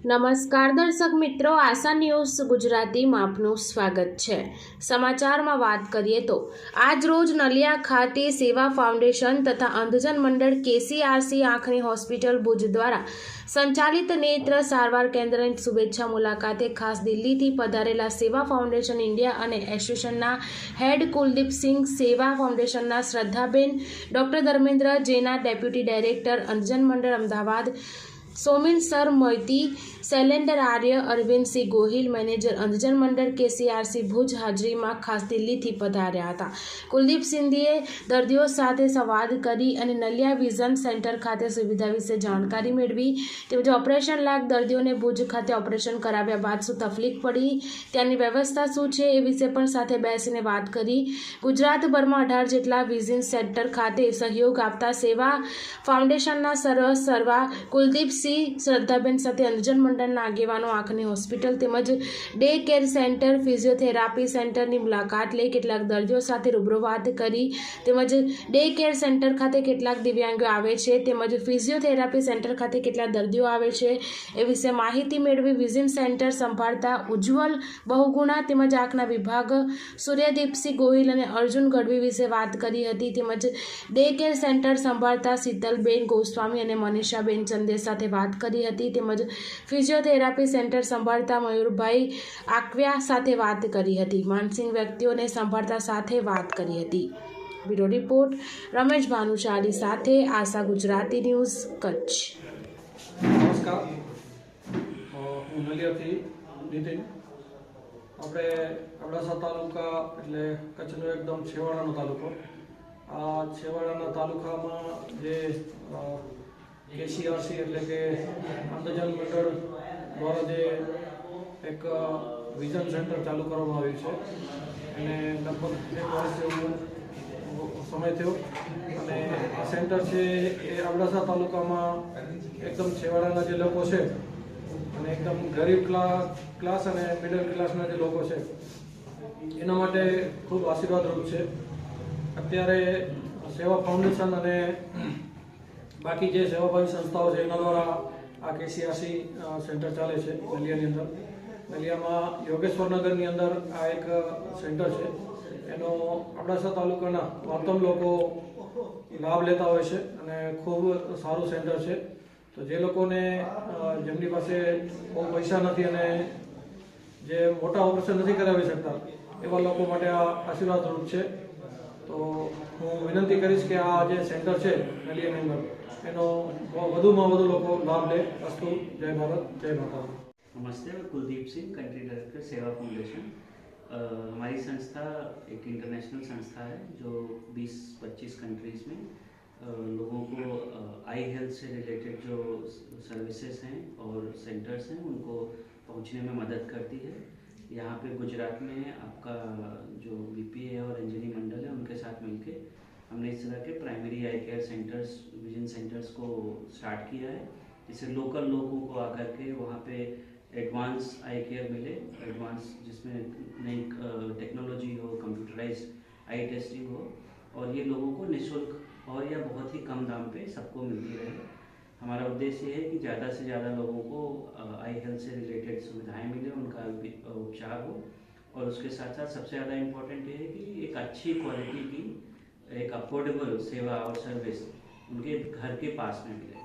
નમસ્કાર દર્શક મિત્રો, આશા ન્યૂઝ ગુજરાતીમાં આપનું સ્વાગત છે. સમાચારમાં વાત કરીએ તો, આજ રોજ નલિયા ખાતે સેવા ફાઉન્ડેશન તથા અંધજન મંડળ કેસીઆરસી આંખની હોસ્પિટલ ભુજ દ્વારા સંચાલિત નેત્ર સારવાર કેન્દ્રની શુભેચ્છા મુલાકાતે ખાસ દિલ્હીથી પધારેલા સેવા ફાઉન્ડેશન ઇન્ડિયા અને એસોસિએશનના હેડ કુલદીપસિંહ સેવા ફાઉન્ડેશનના શ્રદ્ધાબેન, ડૉક્ટર ધર્મેન્દ્ર, જેના deputy director Andhjan Mandal Ahmedabad, Somin sir Moiti Shailender Arya, Arvindsinh Gohil, manager Andhjan Mandal, KCRC Bhuj હાજરીમાં ખાસ દિલ્હીથી પધાર્યા હતા. કુલદીપ સિંધીએ દર્દીઓ સાથે સંવાદ કરી અને નલિયા વિઝન સેન્ટર ખાતે સુવિધા વિશે જાણકારી મેળવી. તેમજ ઓપરેશન લાગ દર્દીઓને ભુજ ખાતે ઓપરેશન કરાવ્યા બાદ શું તકલીફ પડી, ત્યાંની વ્યવસ્થા શું છે એ વિશે પણ સાથે બેસીને વાત કરી. ગુજરાતભરમાં અઢાર જેટલા વિઝન સેન્ટર ખાતે સહયોગ આપતા સેવા ફાઉન્ડેશનના સર્વ સર્વા કુલદીપસિંહ, શ્રદ્ધાબેન સાથે અંધજન મંડળના આગેવાનો આંખની હોસ્પિટલ તેમજ ડે કેર સેન્ટર, ફિઝિયોથેરાપી સેન્ટરની મુલાકાત લઈ કેટલાક દર્દીઓ સાથે રૂબરૂ વાત કરી. તેમજ ડે કેર સેન્ટર ખાતે કેટલાક દિવ્યાંગો આવે છે. તેમજ ફિઝિયોથેરાપી સેન્ટર ખાતે કેટલા દર્દીઓ આવે છે. એ વિશે માહિતી મેળવી વિઝિન સેન્ટર સંભાળતા ઉજ્જવલ બહુગુણા તેમજ આંખના વિભાગ સૂર્યદીપસિંહ ગોહિલ અને અર્જુન ગઢવી વિશે વાત કરી હતી. તેમજ ડે કેર સેન્ટર સંભાળતા શીતલબેન ગોસ્વામી અને મનીષાબેન ચંદે સાથે વાત કરી હતી. તેમજ ફિઝિયોથેરાપી સેન્ટર સંભાળતા મયુરભાઈ આકવ્યા સાથે વાત કરી હતી. માનસિક વ્યક્તિઓને સંભાળતા સાથે વાત કરી હતી. બ્યુરો રિપોર્ટ, રમેશ ભાનુશાલી સાથે આશા ગુજરાતી ન્યૂઝ, કચ્છ. આપણે અબડાસા તાલુકા એટલે કચ્છનો એકદમ છેવાડાનો તાલુકો. આ છેવાડાના તાલુકામાં જે કેસીઆરસી એટલે કે અંધજન મંડળ દ્વારા જે એક વિઝન સેન્ટર ચાલુ કરવામાં આવ્યું છે. અને લગભગ એક વર્ષ જેવું સમય થયો. અને આ સેન્ટર છે એ અબડાસા તાલુકામાં એકદમ છેવાડાના જે લોકો છે અને એકદમ ગરીબ ક્લાસ ક્લાસ અને મિડલ ક્લાસના જે લોકો છે, એના માટે ખૂબ આશીર્વાદરૂપ છે. અત્યારે સેવા ફાઉન્ડેશન અને બાકી જે સેવાભાવી સંસ્થાઓ છે, એના દ્વારા આ કેસીઆરસી સેન્ટર ચાલે છે નલિયાની અંદર. નલિયામાં યોગેશ્વરનગરની અંદર આ એક સેન્ટર છે. એનો અબડાસા તાલુકાના વાતમ લોકો લાભ લેતા હોય છે અને ખૂબ સારું સેન્ટર છે. તો જે લોકોને જેમની પાસે બહુ પૈસા નથી અને જે મોટા ઓપરેશન નથી કરાવી શકતા, એવા લોકો માટે આ આશીર્વાદરૂપ છે. તો હું વિનંતી કરીશ કે આ જે સેન્ટર છે નલિયાની અંદર એનો વધુમાં વધુ લોકો લાભ લે અસ્તુ જય ભારત જય માતા नमस्ते मैं Kuldeep Singh country director Seva foundation अ, हमारी संस्था एक इंटरनेशनल संस्था है जो 20-25 कंट्रीज में अ, लोगों को आई हेल्थ से रिलेटेड जो सर्विसेज हैं और सेंटर्स हैं उनको पहुंचने में मदद करती है यहाँ पे गुजरात में आपका जो बीपीए है और अंजनी हमने इस तरह के primary eye care centres vision centres को स्टार्ट किया है। जिससे लोकल लोगों को आकर के वहाँ पे एडवांस आई केयर मिले। एडवांस जिसमें नई टेक्नोलॉजी हो कंप्यूटराइज आई टेस्टिंग हो। और ये लोगों को निशुल्क और या बहुत ही कम दाम पे सबको मिलती रहे। हमारा उद्देश्य है कि ज़्यादा से ज़्यादा लोगों को आई हेल्थ से रिलेटेड सुविधाएँ मिले, उनका उपचार हो। और उसके साथ साथ सबसे ज़्यादा इम्पोर्टेंट ये है कि एक अच्छी क्वालिटी की एक अफोर्डेबल सेवा और सर्विस उनके घर के पास में मिले